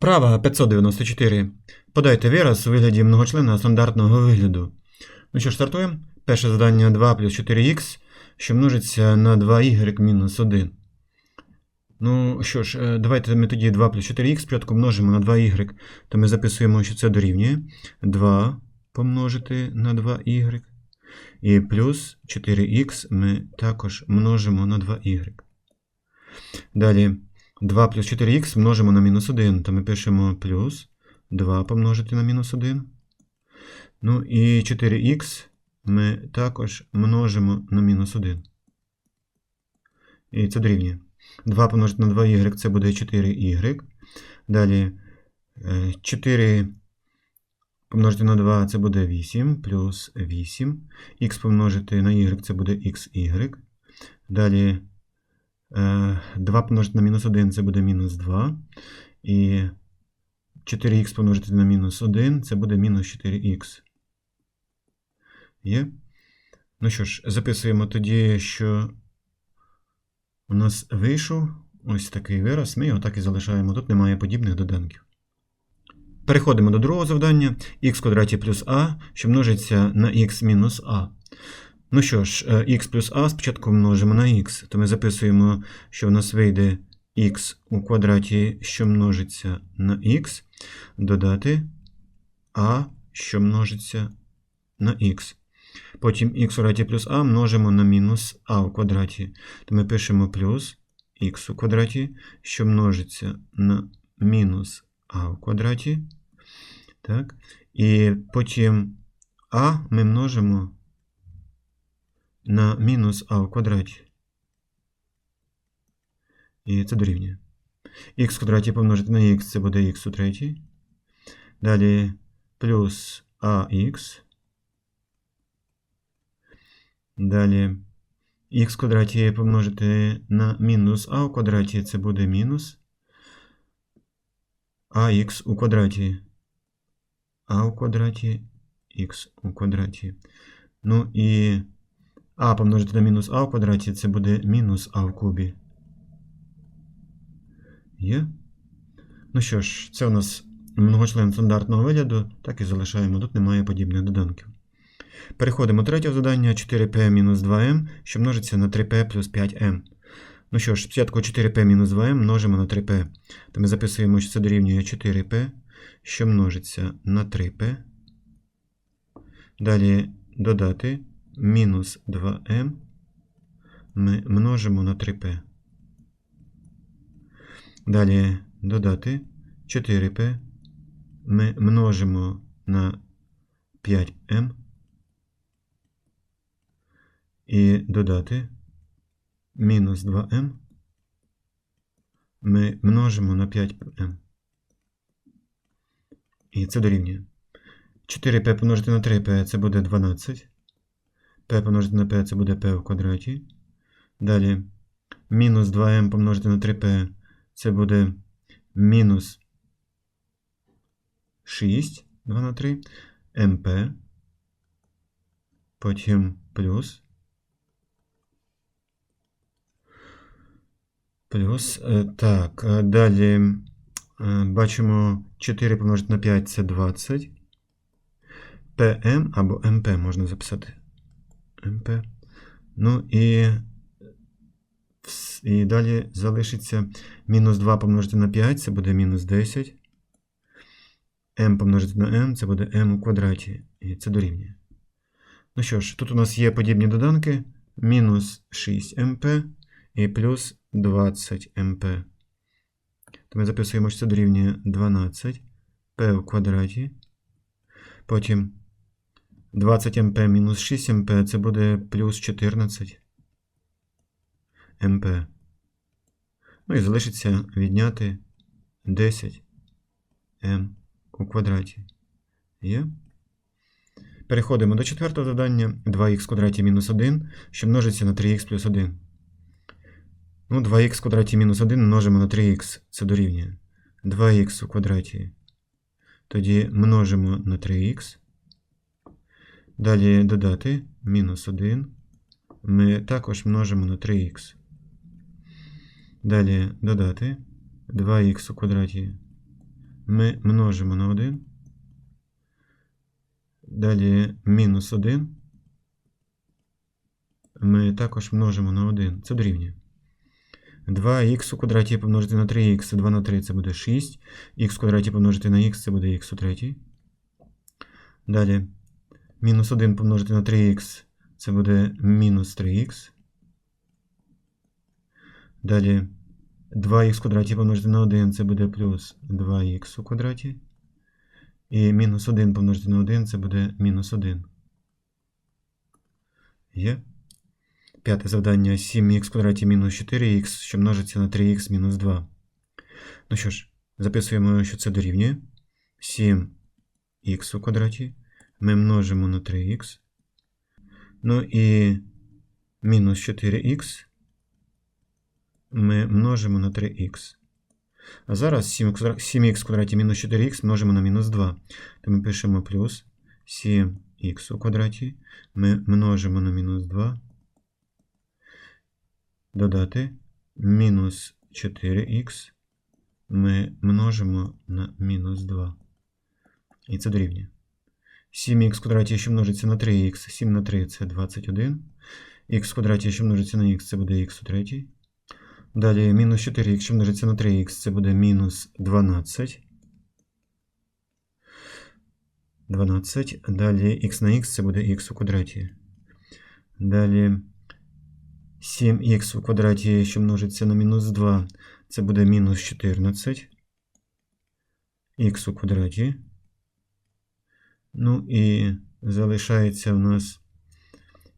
Вправа 594. Подайте вираз у вигляді многочлена стандартного вигляду. Ну що ж, стартуємо. Перше завдання 2 плюс 4х, що множиться на 2y мінус 1. Ну що ж, е, давайте ми тоді 2 плюс 4х спочатку множимо на 2y, то ми записуємо, що це дорівнює 2 помножити на 2y. І плюс 4х ми також множимо на 2y. Далі 2 плюс 4х множимо на мінус 1, то ми пишемо плюс 2 помножити на мінус 1. Ну і 4х ми також множимо на мінус 1. І це дорівнює. 2 помножити на 2y це буде 4y. Далі е, 4 помножити на 2 це буде 8 плюс 8. Х помножити на y це буде xy. Далі 2 помножити на мінус 1 це буде мінус 2. І 4х помножити на мінус 1 це буде мінус 4х. Є? Ну що ж, записуємо тоді, що у нас вийшов ось такий вираз. Ми його так і залишаємо. Тут немає подібних доданків. Переходимо до другого завдання. х квадраті плюс а, що множиться на х мінус а. Ну що ж, х плюс а спочатку множимо на х, то ми записуємо, що в нас вийде х у квадраті, що множиться на х, додати а, що множиться на х. Потім х у квадраті плюс а множимо на мінус а у квадраті. То ми пишемо плюс х у квадраті, що множиться на мінус а у квадраті. Так. І потім а ми множимо на мінус а у квадраті. І це дорівнює. х в квадраті помножити на х це буде х у третій. Далі плюс ах. Далі х в квадраті помножити на мінус а у квадраті це буде мінус ах у квадраті. а у квадраті х у квадраті. Ну і а помножити на мінус а у квадраті це буде мінус а в кубі. Є? Ну що ж, це у нас многочлен стандартного вигляду, так і залишаємо. Тут немає подібних доданків. Переходимо до третього завдання 4p мінус 2m, що множиться на 3p плюс 5m. Ну що ж, спочатку 4p мінус 2m множимо на 3p. То ми записуємо, що це дорівнює 4p, що множиться на 3p. Далі додати мінус 2m ми множимо на 3p. Далі додати 4p ми множимо на 5m. І додати мінус 2m ми множимо на 5m. І це дорівнює. 4p помножити на 3p це буде 12. P помножити на p це буде p в квадраті. Далі мінус 2m помножити на 3p це буде мінус 6, 2 на 3, mp. Потім плюс. Плюс. е, Так, е, далі е, бачимо 4 помножити на 5 це 20. PM або MP можна записати. MP. Ну і, і далі залишиться мінус 2 помножити на 5, це буде мінус 10. m помножити на m, це буде m у квадраті. І це дорівнює. Ну що ж, тут у нас є подібні доданки. Мінус 6 mp і плюс 20 mp. То ми записуємо, що це дорівнює 12 p у квадраті. Потім 20 mp мінус 6 mp це буде плюс 14 mp. Ну і залишиться відняти 10 m у квадраті. Є? Переходимо до четвертого завдання. 2х в квадраті мінус 1, що множиться на 3х плюс 1. Ну, 2х в квадраті мінус 1 множимо на 3х. Це дорівнює. 2х у квадраті. Тоді множимо на 3х. Далі додати мінус 1. Ми також множимо на 3х. Далі додати 2х у квадраті ми множимо на 1. Далі мінус 1. Ми також множимо на 1. Це дорівнює. 2х у квадраті помножити на 3х, 2 на 3 це буде 6. х в квадраті помножити на х це буде х у третій. Далі мінус 1 помножити на 3х це буде мінус 3х. Далі 2х в квадраті помножити на 1 це буде плюс 2х у квадраті. І мінус 1 помножити на 1 це буде мінус 1. Є. П'яте завдання 7х в квадраті мінус 4х, що множиться на 3х мінус 2. Ну що ж, записуємо, що це дорівнює. 7х у квадраті. Ми множимо на 3х. Ну і мінус 4х ми множимо на 3х. А зараз 7х в квадраті мінус 4х множимо на мінус 2. То ми пишемо плюс 7х у квадраті. Ми множимо на мінус 2. Додати мінус 4х ми множимо на мінус 2. І це дорівнює. 7х в квадраті, що множиться на 3х, 7 на 3 це 21. х в квадраті, що множиться на х, це буде х у третій. Далі мінус 4, якщо множиться на 3х, це буде мінус 12. 12. Далі х на х це буде х у квадраті. Далі 7х у квадраті, що множиться на мінус 2, це буде мінус 14. х у квадраті. Ну і залишається у нас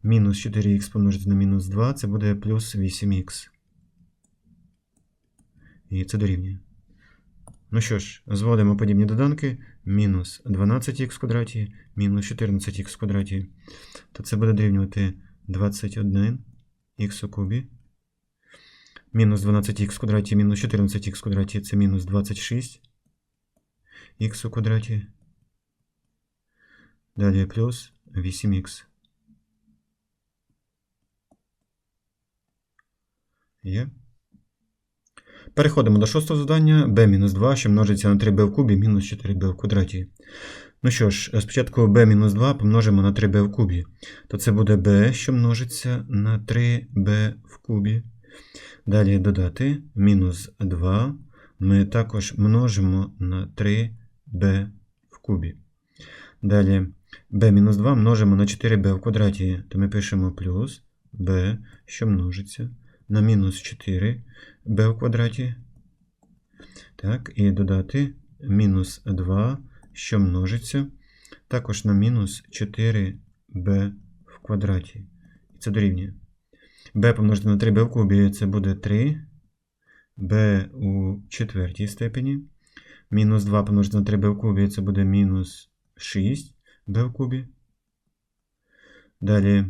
мінус 4х помножити на мінус 2, це буде плюс 8х. І це дорівнює. Ну що ж, зводимо подібні доданки. Мінус 12х в квадраті, мінус 14х в квадраті. То це буде дорівнювати 21х у кубі. Мінус 12х в квадраті, мінус 14х в квадраті це мінус 26х у квадраті. Далі плюс 8х. Є. Переходимо до шостого завдання b-2, що множиться на 3b в кубі мінус 4b в квадраті. Ну що ж, спочатку b-2 помножимо на 3b в кубі. То це буде b, що множиться на 3b в кубі. Далі додати мінус 2. Ми також множимо на 3b в кубі. Далі b-2 множимо на 4b в квадраті, то ми пишемо плюс b, що множиться на мінус 4 b в квадраті. Так, і додати мінус 2, що множиться, також на мінус 4b в квадраті. І це дорівнює. b помножити на 3b в кубі це буде 3 b у четвертій степені. Мінус 2 помножити на 3b в кубі це буде мінус 6 b в кубі. Далі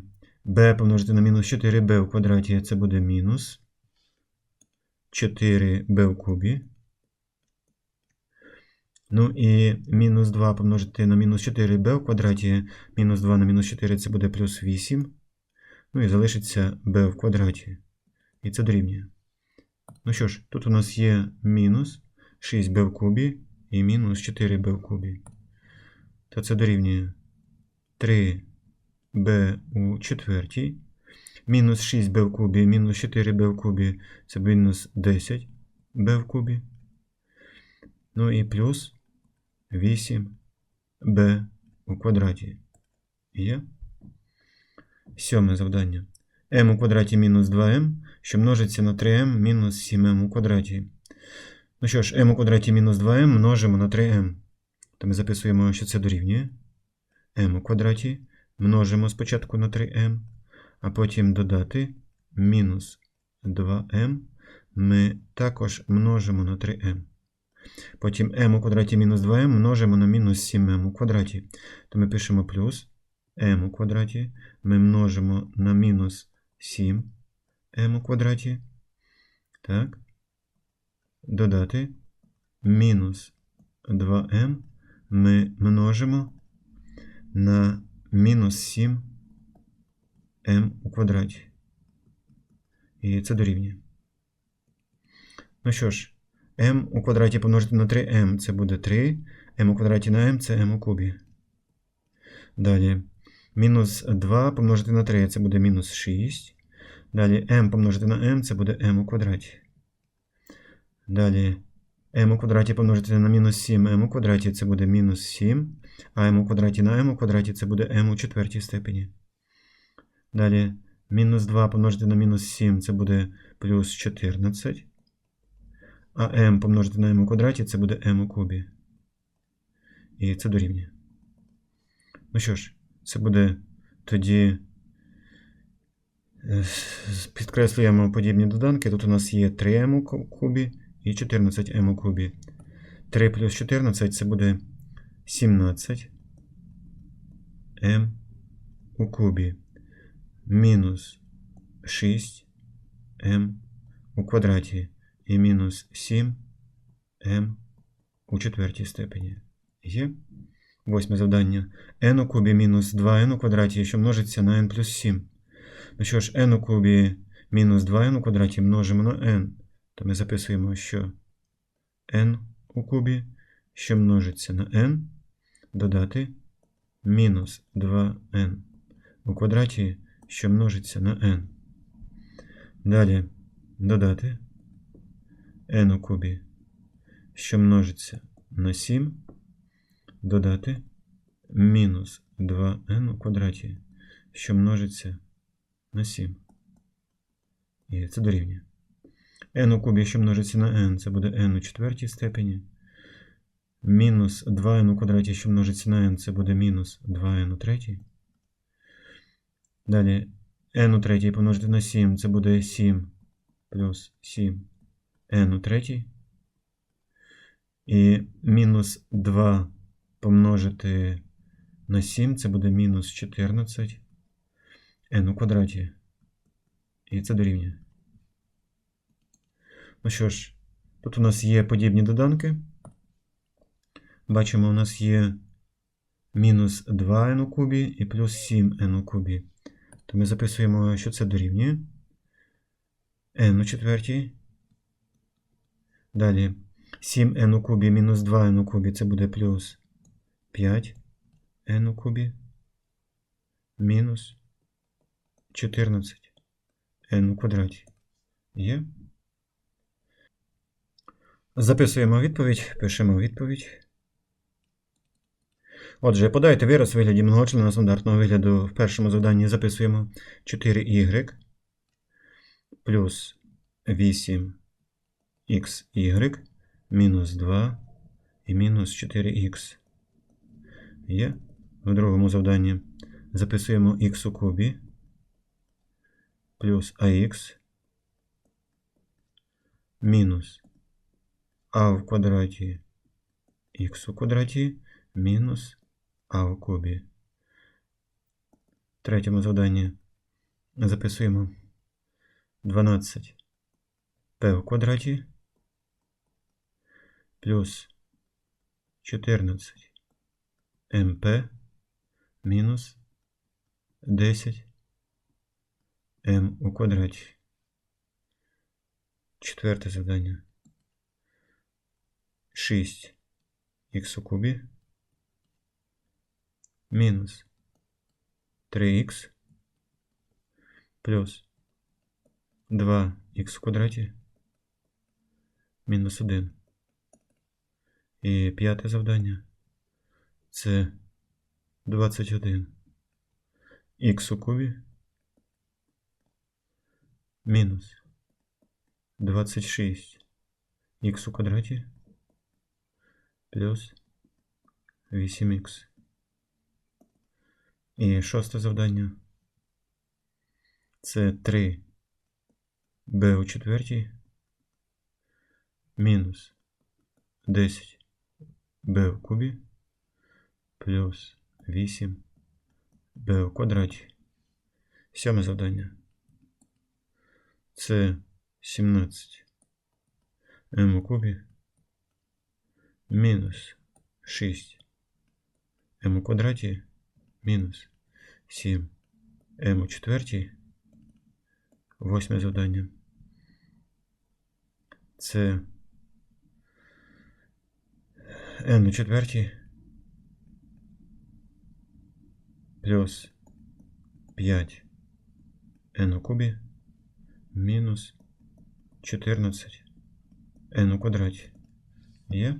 b помножити на мінус 4b в квадраті це буде мінус 4b в кубі. Ну і мінус 2 помножити на мінус 4b в квадраті. Мінус 2 на мінус 4 це буде плюс 8. Ну і залишиться b в квадраті. І це дорівнює. Ну що ж, тут у нас є мінус 6b в кубі і мінус 4b в кубі. То це дорівнює 3b у четвертій мінус 6b в кубі, мінус 4b в кубі це мінус 10b в кубі. Ну і плюс 8b у квадраті. Є. Сьоме завдання. m у квадраті мінус 2m, що множиться на 3m мінус 7m у квадраті. Ну що ж, m у квадраті мінус 2m множимо на 3m. То ми записуємо, що це дорівнює. m у квадраті множимо спочатку на 3m а потім додати мінус 2m. Ми також множимо на 3m. Потім m у квадраті мінус 2m множимо на мінус 7m у квадраті. То ми пишемо плюс m у квадраті. Ми множимо на мінус 7m у квадраті. Так. Додати мінус 2m ми множимо на мінус 7 m у квадраті. І це дорівнює. Ну що ж, m у квадраті помножити на 3m це буде 3. m у квадраті на m це m у кубі. Далі. Мінус 2 помножити на 3 це буде мінус 6. Далі m помножити на m це буде m у квадраті. Далі m у квадраті помножити на мінус 7 m у квадраті це буде мінус 7. А m у квадраті на m у квадраті це буде m у четвертій степені. Далі мінус 2 помножити на мінус 7 це буде плюс 14. А m помножити на m у квадраті це буде m у кубі. І це дорівнює. Ну що ж, це буде тоді. е, Підкреслюємо подібні доданки. Тут у нас є 3m у кубі і 14m у кубі. 3 плюс 14 це буде 17 m у кубі. Мінус 6 m у квадраті і мінус 7 m у четвертій степені. Є? Восьме завдання. n у кубі мінус 2n у квадраті, що множиться на n плюс 7. Ну що ж, n у кубі мінус 2n у квадраті множимо на n. То ми записуємо, що n у кубі, що множиться на n, додати мінус 2n у квадраті, що множиться на n. Далі додати n у кубі, що множиться на 7, додати мінус 2n у квадраті, що множиться на 7. І це дорівнює. N у кубі, що множиться на n, це буде n у четвертій степені. Мінус 2n у квадраті, що множиться на n, це буде мінус 2n у третій. Далі n у третій помножити на 7, це буде 7 плюс 7 n у третій. І мінус 2 помножити на 7, це буде мінус 14 n у квадраті. І це дорівнює. Ну що ж, тут у нас є подібні доданки. Бачимо, у нас є мінус 2n у кубі і плюс 7n у кубі. То ми записуємо, що це дорівнює. n у четвертій. Далі 7n у кубі мінус 2n у кубі це буде плюс 5n у кубі мінус 14 n у квадраті. Є? Записуємо відповідь, пишемо відповідь. Отже, подайте вираз у вигляді многочлена стандартного вигляду. В першому завданні записуємо 4y плюс 8xy мінус 2 і мінус 4х. Є. В другому завданні записуємо х у кубі плюс ax мінус а в квадраті х у квадраті мінус а у кубі. В третьому завданні записуємо 12 p в квадраті плюс 14 мп мінус 10 м у квадраті. Четверте завдання. 6 х у кубі мінус 3х плюс 2х в квадраті мінус 1. І п'яте завдання це 21 х у кубі мінус 26 х у квадраті плюс 8х. І шосте завдання. Це 3 b у четвертій мінус 10 b в кубі плюс 8 b в квадраті. Сьоме завдання. Це 17 m у кубі мінус 6 m у квадраті мінус 7 m у четвертій. Восьме завдання. Це n у четвертій плюс 5 n у кубі мінус 14 n у квадраті. Є?